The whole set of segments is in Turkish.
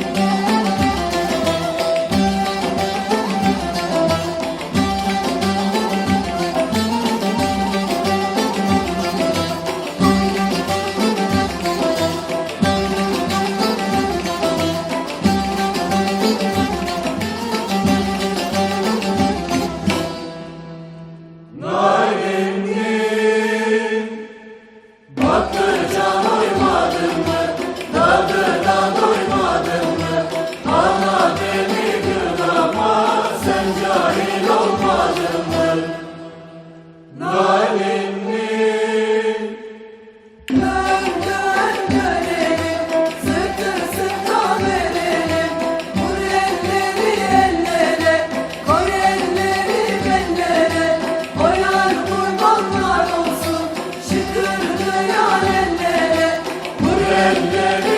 Yeah. Hallelujah.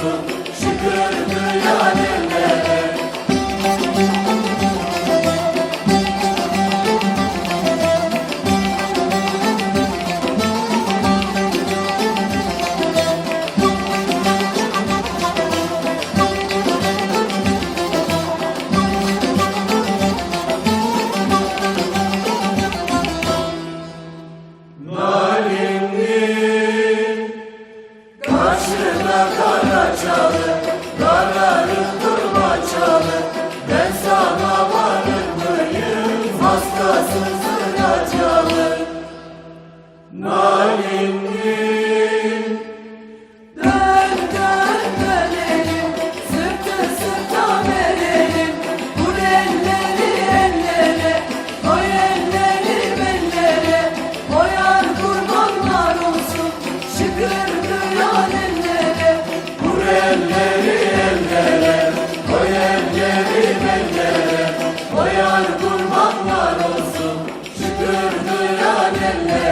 olsun şükür mülaleme Nalimli Karşına karşına Amen.